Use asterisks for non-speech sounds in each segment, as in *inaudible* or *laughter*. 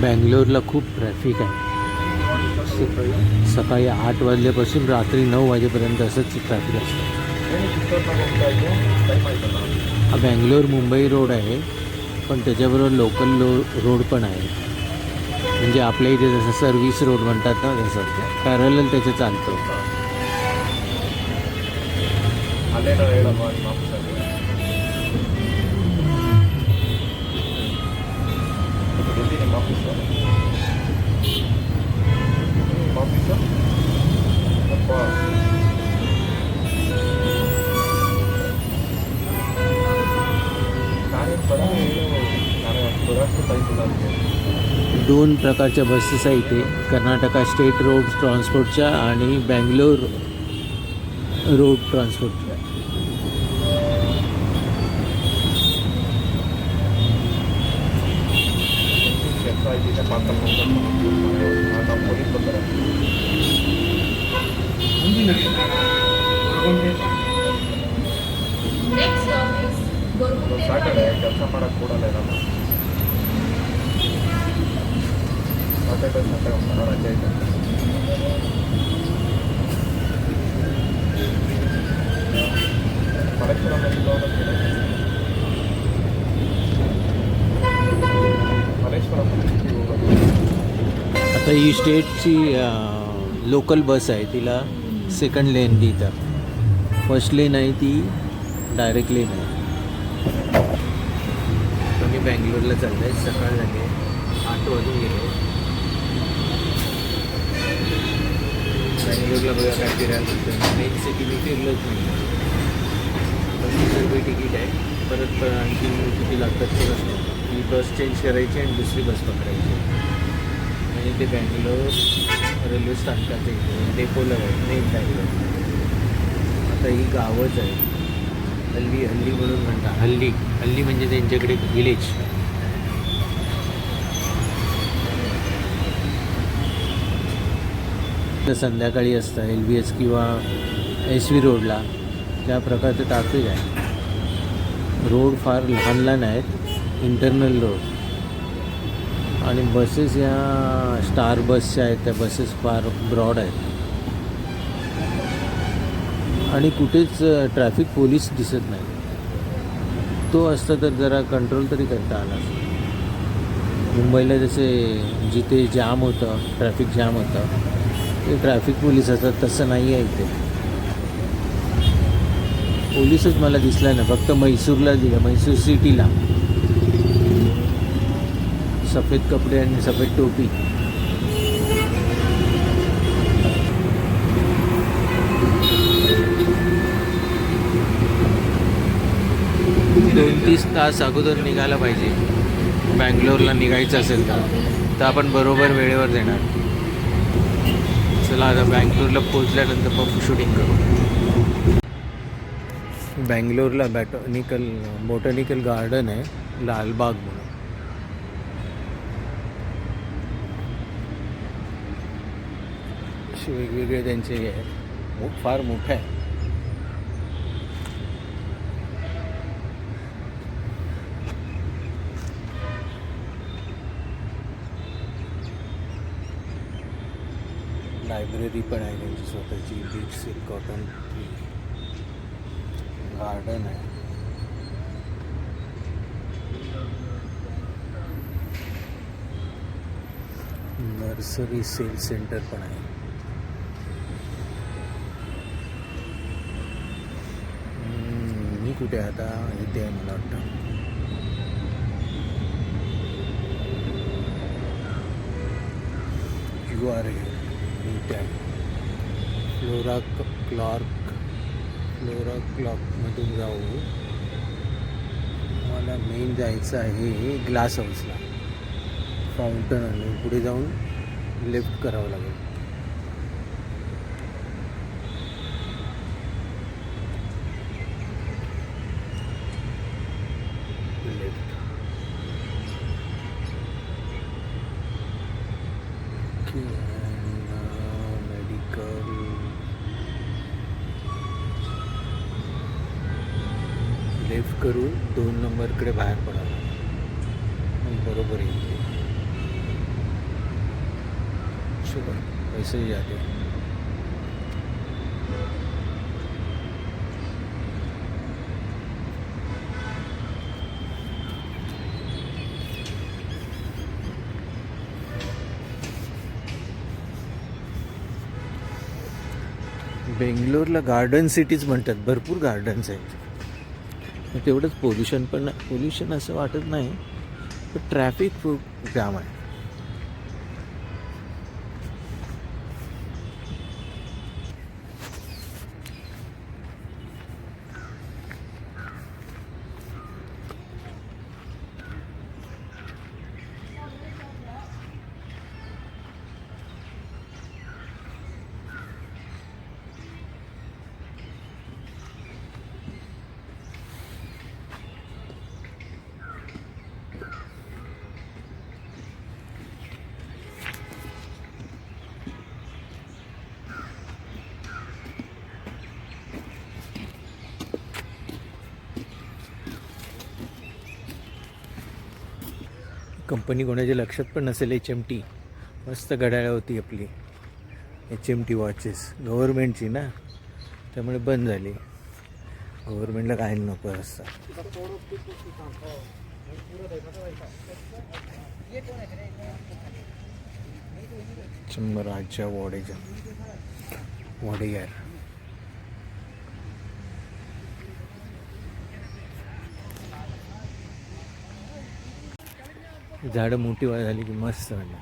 बँगलोरला खूप ट्रॅफिक आहे. सकाळी आठ वाजल्यापासून रात्री नऊ वाजेपर्यंत असंच ट्रॅफिक असतं. हा बँगलोर मुंबई रोड आहे पण त्याच्याबरोबर लोकल लो रोड पण आहे. म्हणजे आपल्या इथे जसं सर्व्हिस रोड म्हणतात ना तसं. पॅरल त्याचं चालतं. प्रकारच्या बसेस आहेत इथे कर्नाटका स्टेट रोड ट्रान्सपोर्टच्या आणि बँगलोर रोड ट्रान्सपोर्टच्या. आता ही स्टेटची लोकल बस आहे तिला सेकंड लेन देतात. फर्स्ट लेन आहे ती डायरेक्ट लेन आहे. मी बँगलोरला चाललं आहे सकाळ झाले आठ वाजून गेले. बँगलोरला बघा काय फिरायला मिळतं मेन सिटी मी फिरलोच नाही. पस्तीस रुपये तिकीट आहे. परत आणखी किती लागतात ते बस ही बस चेंज करायची आणि दुसरी बस पकडायची. आणि ते बँगलोर रेल्वे स्थानकात आहे डेपोला आहे मेन बँगलोर आता ही गावच आहे. हल्ली हल्ली म्हणून म्हणतात. हल्ली. हल्ली म्हणजे त्यांच्याकडे विलेज संध्याकाळी असतं एल बी एस किंवा एस व्ही रोडला. त्या प्रकारचं ट्राफिक आहे. रोड फार लहान लहान आहेत इंटरनल रोड आणि बसेस या स्टार बसच्या आहेत त्या बसेस फार ब्रॉड आहेत. आणि कुठेच ट्रॅफिक पोलीस दिसत नाही. तो असता तर जरा कंट्रोल तरी करता आला. मुंबईला जसे जिथे जाम होतं ट्रॅफिक जाम होतं ते ट्रॅफिक पोलीस असतात तसं नाही आहे इथे. पोलीसच मला दिसला ना फक्त म्हैसूरला दिलं म्हैसूर सिटीला. सफेद कपडे आणि सफेद टोपी. दोन तीस तास अगोदर निघायला पाहिजे. बँगलोरला निघायचं असेल तर आपण बरोबर वेळेवर देणार. चला आता बँगलोरला पोचल्यानंतर बघू शूटिंग करू. बँगलोरला बॅटॉनिकल बॉटॅनिकल गार्डन आहे लालबाग म्हणून. असे वेगवेगळे त्यांचे हे आहेत. फार मोठं आहे. लायब्ररी पण आहे त्यांची स्वतःची बीच सिल्क कॉटन गार्डन आहे. नर्सरी सेल सेंटर पण आहे. मी कुठे आहे आता? इथे आहे मला वाटतं. You आर मी आहे फ्लोरा क्लॉर्क फ्लोरा क्लॉकमधून जाऊ. मला मेन जायचं आहे ग्लास हाऊसला फाउंटन आणि पुढे जाऊन लेफ्ट करावं लागेल. दोन नंबरकडे बाहेर पडावं. मग बरोबर येईल ते. पैसेही वैसे जाते बेंगलोरला गार्डन सिटीज म्हणतात. भरपूर गार्डन्स आहेत. तेवढंच पोल्युशन पण पोल्युशन असं वाटत नाही. पण ट्रॅफिक खूप जाम आहे. कंपनी कोणाच्या लक्षात पण नसेल एच एम टी मस्त घड्याळ होती आपली. एच एम टी वॉचेस गव्हर्मेंटची ना? त्यामुळे बंद झाली. गव्हर्मेंटला काय नको असतं. चंबराजा वॉडेच्या. वॉडेयर. झाडं मोठी वाय झाली की मस्त झाली.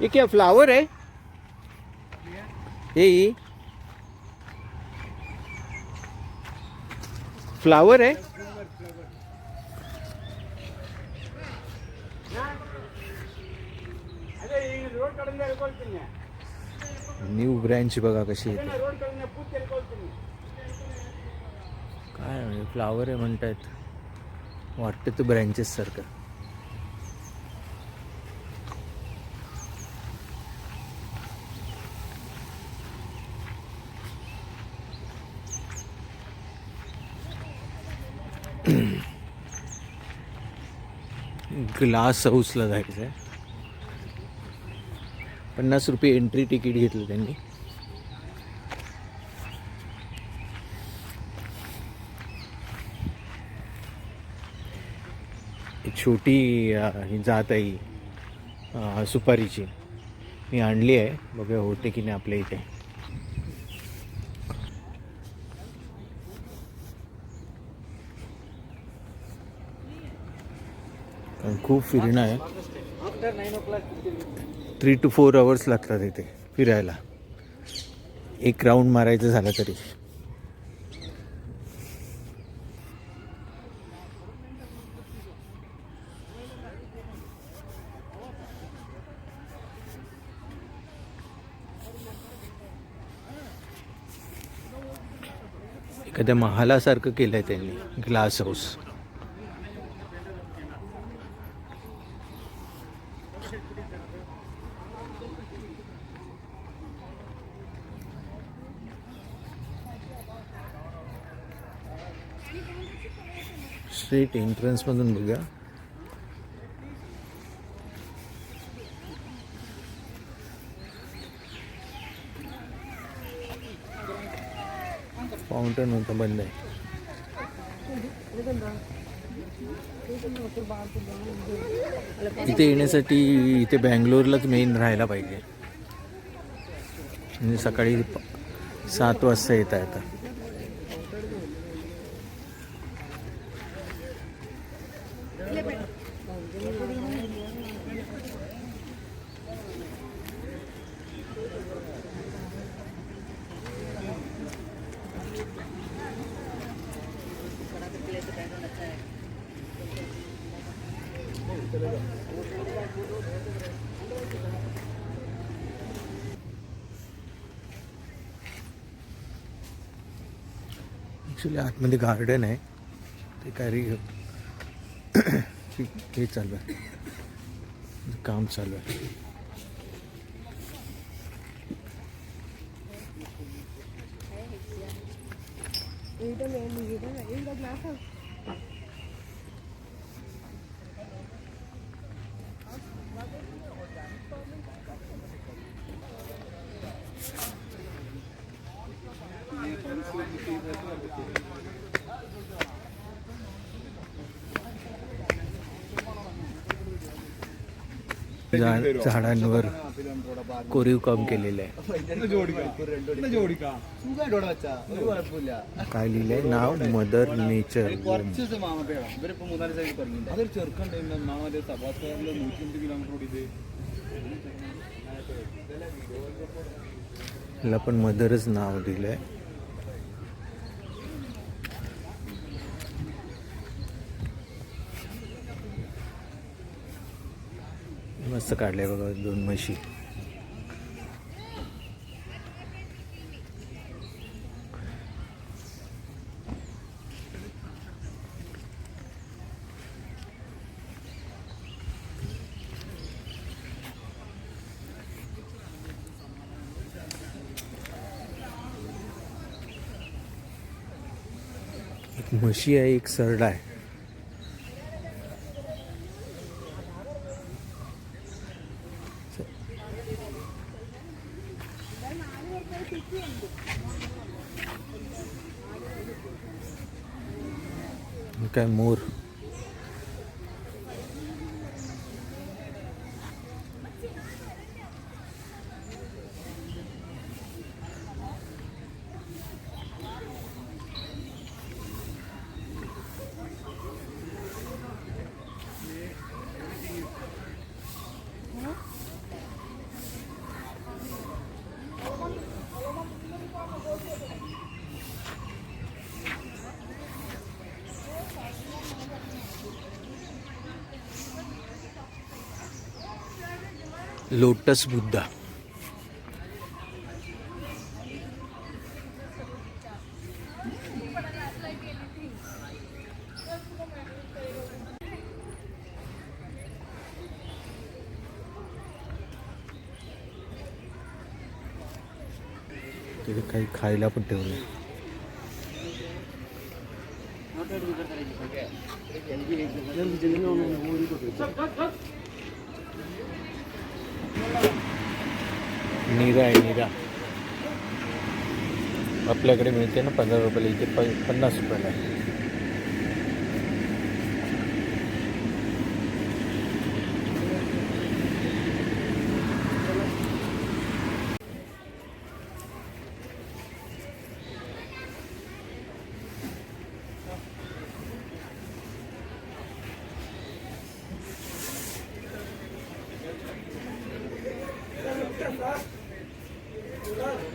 ये क्या फ्लावर है हे. ये फ्लावर है न्यू ब्रँच बघा कशी येते. काय म्हणजे फ्लावर आहे म्हणतायत. वाटतं ते ब्रँचेस सारखं. ग्लास हाऊसला जायचं आहे पन्नास रुपये एंट्री तिकीट घेतलं त्यांनी. छोटी ही जात आहे सुपारीची. मी आणली आहे. बघूया होते की नाही आपल्या इथे. खूप फिरणं आहे. थ्री टू फोर आवर्स लागतात इथे फिरायला. एक राऊंड मारायचं झालं तरी. एखाद्या महालासारखं केलं आहे त्यांनी ग्लास हाऊस स्ट्रीट एंट्रन्समधून बघा फाउंटन होतं बंद आहे इथे येण्यासाठी इथे बँगलोरलाच मेन राहायला पाहिजे म्हणजे सकाळी प- सात वाजता येता येतं ॲक्च्युली आतमध्ये गार्डन आहे. ते काय रे *clears throat* हे चालू आहे. काम चालू आहे. झाड झाडांवर कोरीव काम केलेलं आहे. काय लिहिलंय? नाव मदर नेचर पण मदरच नाव दिलंय. मस्त काढले बघा दोन म्हशी. एक म्हशी आहे एक सरडा आहे. काय मोर लोटस बुद्धा. तिथे काही खायला पण ठेवलं निरा आहे निरा. आपल्याकडे मिळते ना पंधरा रुपयाला इथे प पन्नास रुपयाला.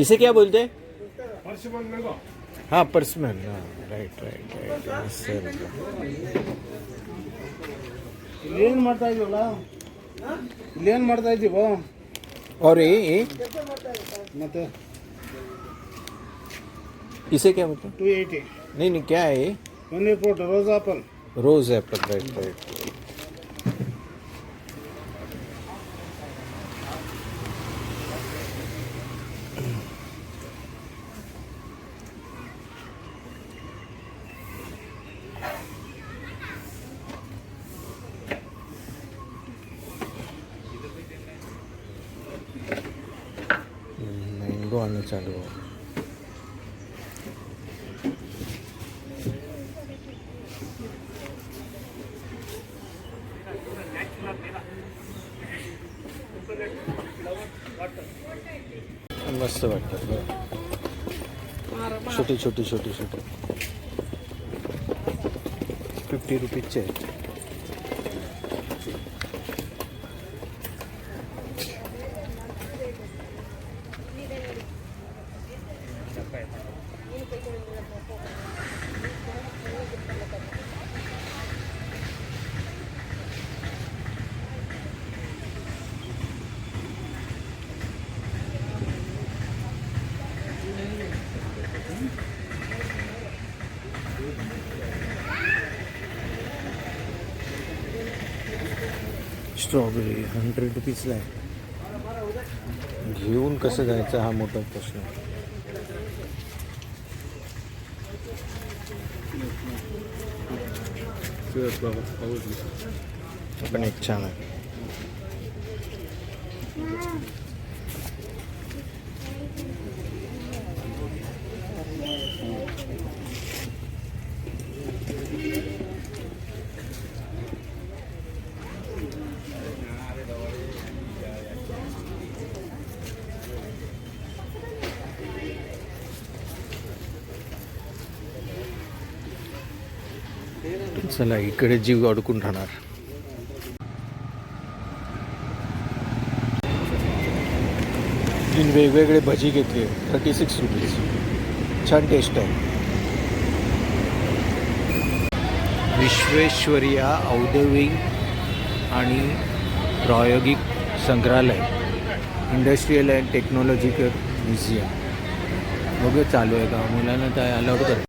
इसे क्या बोलते हैं हाँ पर्समन हाँ राइट राइट राइट सर ಏನ್ ಮಾಡ್ತಾ ಇದೀವಲ್ಲ ಇಲ್ಲೇನ್ ಮಾಡ್ತಾ ಇದೀವೋ और ये ये ಮತ್ತೆ इसे क्या मतलब ಟೂ ಏಯ್ಟಿ नहीं नहीं क्या है ये one report rose apple rose apple right right मस्त वाटतात छोटे छोटे छोटे छोटे. फिफ्टी रुपीजचे आहेत स्ट्रॉबेरी हंड्रेड रुपीजला आहे. घेऊन कसं जायचं हा मोठा प्रश्न. पण एक छान आहे. चला इकडे जीव अडकून राहणार. तीन वेगवेगळे भजी घेतले थर्टी सिक्स रुपीज छान टेस्ट आहे. विश्वेश्वरिया औद्योगिक आणि प्रायोगिक संग्रहालय इंडस्ट्रीयल अँड टेक्नॉलॉजिकल म्युझियम बघू चालू आहे का? मुलांना काय अलाउड कर